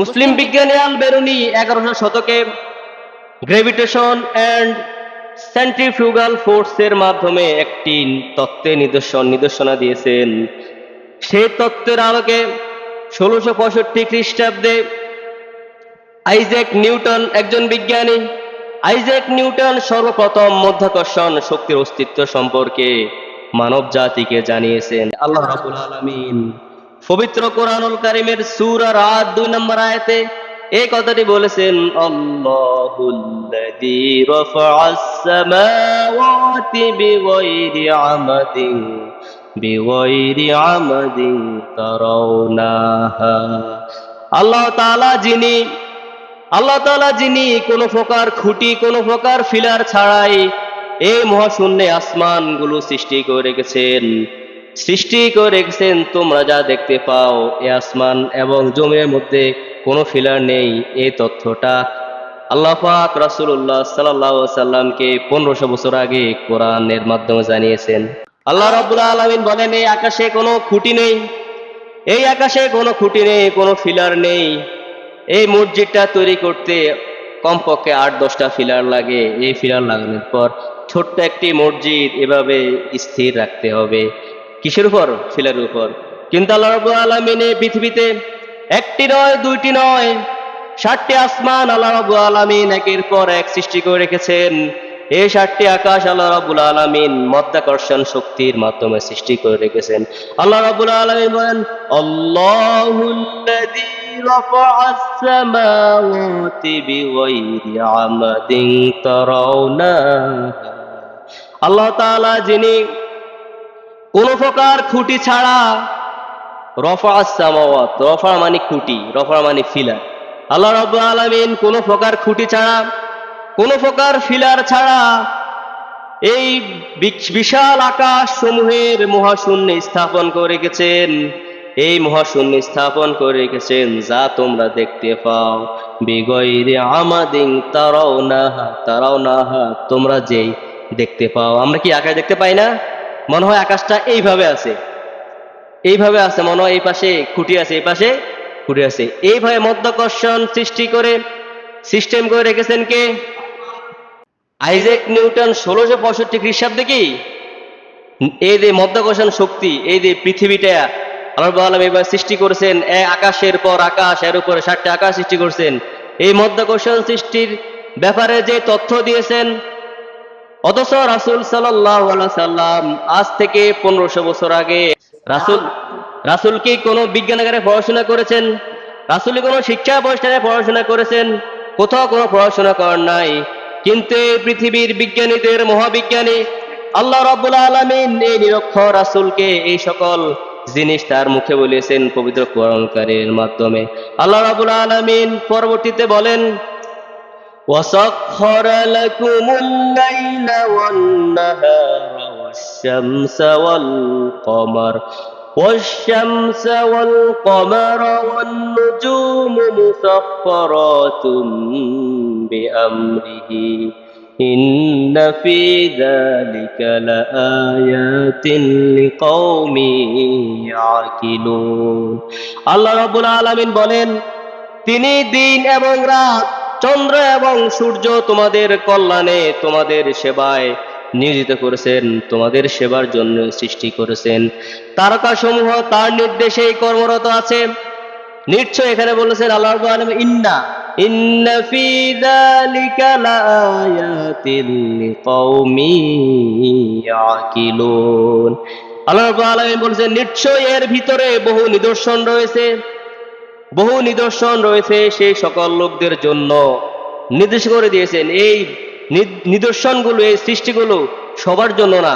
মুসলিম বিজ্ঞানী আল বেরুনি এগারোশো শতকে গ্রেভিটেশন অ্যান্ড সেন্ট্রিফিউগাল ফোর্সের মাধ্যমে একটি তত্ত্বে নিদর্শন, নিদর্শনা দিয়েছেন। সেই তত্ত্বের আলোকে ষোলোশো পঁয়ষট্টি খ্রিস্টাব্দে আইজ্যাক নিউটন একজন বিজ্ঞানী, আইজ্যাক নিউটন সর্বপ্রথম মধ্যাকর্ষণ শক্তির অস্তিত্ব সম্পর্কে মানব জাতিকে জানিয়েছেন। আল্লাহ রাবুল আলমিন পবিত্র কোরআনুল কারিমের সূরা রাত দুই নম্বর আয়াতে এই কথাটি বলেছেন, আল্লাহুল্লাযী রাফা'আস সামাওয়াতি বিগাইরি আমাদিন বিগাইরি আমাদিন তারাউনাহা। আল্লাহ তাআলা যিনি, আল্লাহ তাআলা যিনি কোনো প্রকার খুঁটি, কোনো প্রকার ফিলার ছাড়াই এই মহাশূন্যে আসমানগুলো সৃষ্টি করে রেখেছেন। সৃষ্টি করে রেখেছেন তোমরা যা দেখতে পাও, এ আসমান এবং জমির মধ্যে কোনো ফিলার নেই এই তথ্যটা আল্লাহ পাক রাসূলুল্লাহ সাল্লাল্লাহু আলাইহি সাল্লামকে পনেরোশো বছর আগে কোরআনের মাধ্যমে জানিয়েছেন। আল্লাহ রাব্বুল আলামিন বলেন, এই আকাশে কোনো খুঁটি নেই, এই আকাশে কোনো খুঁটি নেই, কোনো ফিলার নেই। এই মসজিদটা তৈরি করতে কমপক্ষে আট দশটা ফিলার লাগে। এই ফিলার লাগানোর পর ছোট্ট একটি মসজিদ এভাবে স্থির রাখতে হবে। কিসের উপর? ফিলারের উপর। কিন্তু আল্লাহ রাব্বুল আলামিন পৃথিবীতে একটি নয়, দুইটি নয় ষাটটি আসমান আল্লাহ রাব্বুল আলামিন একের পর এক সৃষ্টি করে রেখেছেন। এই ষাটটি আকাশ আল্লাহ রাব্বুল আলামিন মধ্যাকর্ষণ শক্তির মাধ্যমে সৃষ্টি করে রেখেছেন। আল্লাহ রাব্বুল আলামিন বলেন আল্লাহ তাআলা যিনি কোন প্রকার খুঁটি ছাড়া রফা সামাওয়াত রফা মানে খুঁটি রফা মানে ফিলার আল্লাহ রাব্বুল আলামিন কোন প্রকার খুঁটি ছাড়া, কোন প্রকার ফিলার ছাড়া এই বিশাল আকাশ সমূহের মহাশূন্য স্থাপন করে রেখেছেন। এই মহাশূন্য স্থাপন করে রেখেছেন, যা তোমরা দেখতে পাও। বিগয়রে আমাদিন তারাও নাহা তারাও নাহা তোমরা যেই দেখতে পাও। আমরা কি আকাশ দেখতে পাই না? মনে হয় আকাশটা এইভাবে আছে। এইভাবে আছে, মনে হয় এই পাশে খুঁটি আছে, এই পাশে খুঁটি আছে। এইভাবে মধ্যাকর্ষণ সৃষ্টি করে সিস্টেম করে রেখেছেন কে? আইজেক নিউটন ষোলোশো পঁয়ষট্টি খ্রিস্টাব্দে কি? এই যে মধ্যাকর্ষণ শক্তি, এই যে পৃথিবীটা, আল্লাহ আলম এবার সৃষ্টি করেছেন আকাশের পর আকাশ, এর উপরে ষাটটা আকাশ সৃষ্টি করছেন। এই মধ্যাকর্ষণ সৃষ্টির ব্যাপারে যে তথ্য দিয়েছেন অথচ রাসুল সাল্লাম আজ থেকে পনেরোশো বছর আগে রাসুল রাসুল কি কোনো বিজ্ঞানাগারে পড়াশোনা করেছেন? রাসুল কোনো শিক্ষা প্রতিষ্ঠানে পড়াশোনা করেছেন? কোথাও কোনো পড়াশোনা করার নাই। কিন্তু এই পৃথিবীর বিজ্ঞানীদের, মহাবিজ্ঞানী, আল্লাহ রাব্বুল আলামিন এই নিরক্ষর রাসুলকে এই সকল জিনিস তার মুখে বলেছেন পবিত্র কোরআনকারীর মাধ্যমে। আল্লাহ রাব্বুল আলামিন পরবর্তীতে বলেন وسخر لكم الليل والنهار والشمس والقمر والشمس والقمر والنجوم مسخرات بأمره إن في ذلك لآيات لقوم يعقلون আল্লাহ রাব্বুল আলামিন বলেন তিনি দিন এবং রাত চন্দ্র এবং সূর্য তোমাদের কল্যাণে, তোমাদের সেবায় নিয়োজিত করেছেন, তোমাদের সেবার জন্য সৃষ্টি করেছেন। তারকাসমূহ তার নির্দেশেই কর্মরত আছে। নিশ্চয় এখানে বলেছেন, আল্লাহ ইন্না ইন্না ফি যালিকা ইয়াকিলুন। আল্লাহ রাব্বুল আলামিন বলেছেন, নিশ্চয় এর ভিতরে বহু নিদর্শন রয়েছে। বহু নিদর্শন রয়েছে সেই সকল লোকদের জন্য। নির্দেশ করে দিয়েছেন, এই নিদর্শনগুলো, এই সৃষ্টিগুলো সবার জন্য না।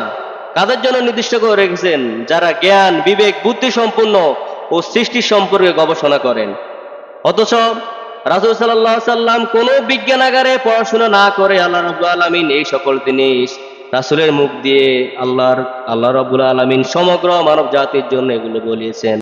কাদের জন্য নির্দিষ্ট করে রেখেছেন? যারা জ্ঞান, বিবেক, বুদ্ধি সম্পূর্ণ ও সৃষ্টি সম্পর্কে গবেষণা করেন। অথচ রাসুল সাল্লাহ সাল্লাম কোনো বিজ্ঞানাগারে পড়াশোনা না করে আল্লাহ রবুল আলমিন এই সকল জিনিস রাসুলের মুখ দিয়ে আল্লাহর, আল্লাহ রবুল আলমিন সমগ্র মানব জাতির জন্য এগুলো বলিয়েছেন।